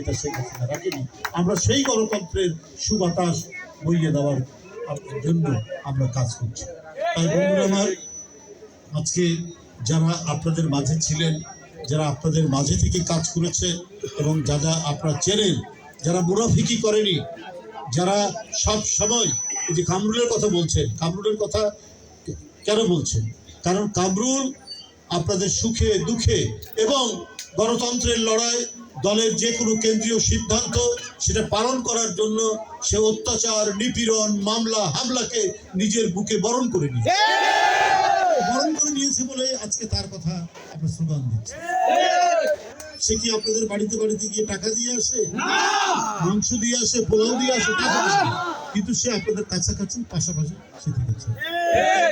এটা শেখ হাসিনা। রাখেনি আমরা সেই গণতন্ত্রের সুবাতাস বইয়ে দেওয়ার জন্য আমরা কাজ করছি। তাই বন্ধুরা আমার, আজকে যারা আপনাদের মাঝে ছিলেন, যারা আপনাদের মাঝে থেকে কাজ করেছে এবং যারা আপনারা চেনেন, যারা মুনাফিকি করেনি, যারা সব সময় এই যে কামরুলের কথা বলছেন, কামরুলের কথা কেন বলছেন? কারণ কামরুল আপনাদের সুখে দুঃখে এবং গণতন্ত্রের লড়াই দলের যে কোনো কেন্দ্রীয় সিদ্ধান্ত সেটা পালন করার জন্য সে অত্যাচার নিপীড়ন মামলা হামলাকে নিজের বুকে বরণ করে নিয়েছে। বরণ করে নিয়েছে বলে আজকে তার কথা আপনার স্লোগান দিচ্ছে। সে কি আপনাদের বাড়িতে বাড়িতে গিয়ে টাকা দিয়ে আসে? মাংস দিয়ে আসে পোলাও দিয়ে আসে? টাকা দিয়ে আসে। কিন্তু সে আপনাদের কাছাকাছি পাশাপাশি সে থেকেছে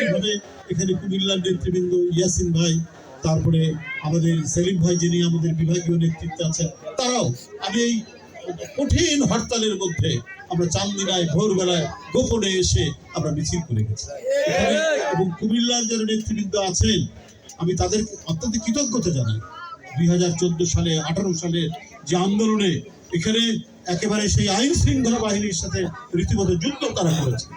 এইভাবে এখানে কুমিল্লার নেতৃবৃন্দ ইয়াসিন ভাই তারপরে আমাদের সেলিম ভাই যিনি আমাদের বিভাগীয় নেতৃত্বে আছেন তারাও আমি এই কঠিন হরতালের মধ্যে আমরা চান্দিনায় ভোরবেলায় গোপনে এসে আমরা মিছিল করে গেছি। এবং কুমিল্লার যারা নেতৃবৃন্দ আছেন আমি তাদের অত্যন্ত কৃতজ্ঞতা জানাই। দুই হাজার চোদ্দ সালে আঠারো সালে যে আন্দোলনে এখানে একেবারে সেই আইন শৃঙ্খলা বাহিনীর সাথে রীতিমতো যুদ্ধ তারা করেছে।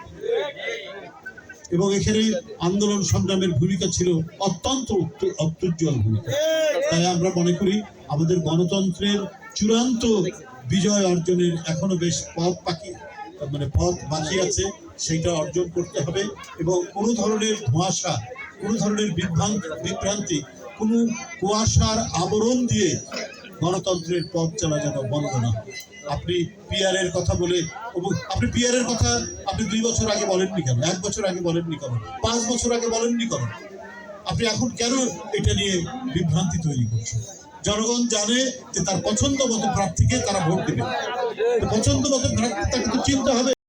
এবং এখানে আন্দোলন সংগ্রামের ভূমিকা ছিল অত্যন্ত অত্যুজ্জ্বল ভূমিকা। তাই আমরা মনে করি আমাদের গণতন্ত্রের চূড়ান্ত বিজয় অর্জনের এখনও বেশ পথ বাকি মানে পথ বাকি আছে, সেইটা অর্জন করতে হবে। এবং কোনো ধরনের ধোঁয়াশা, কোনো ধরনের বিভ্রান্ত বিভ্রান্তি, কোনো কুয়াশার আবরণ দিয়ে গণতন্ত্রের পথ চলা যেন বন্ধ না। আপনি পিয়ারের কথা বলে আপনি পিয়ারের কথা আপনি দুই বছর আগে বলেননি কেন? এক বছর আগে বলেননি কেন? পাঁচ বছর আগে বলেননি কেন? আপনি এখন কেন এটা নিয়ে বিভ্রান্তি তৈরি করছেন? জনগণ জানে যে তার পছন্দ মতো প্রার্থীকে তারা ভোট দেবে। পছন্দ মতো প্রার্থী তাকে তো চিনতে হবে।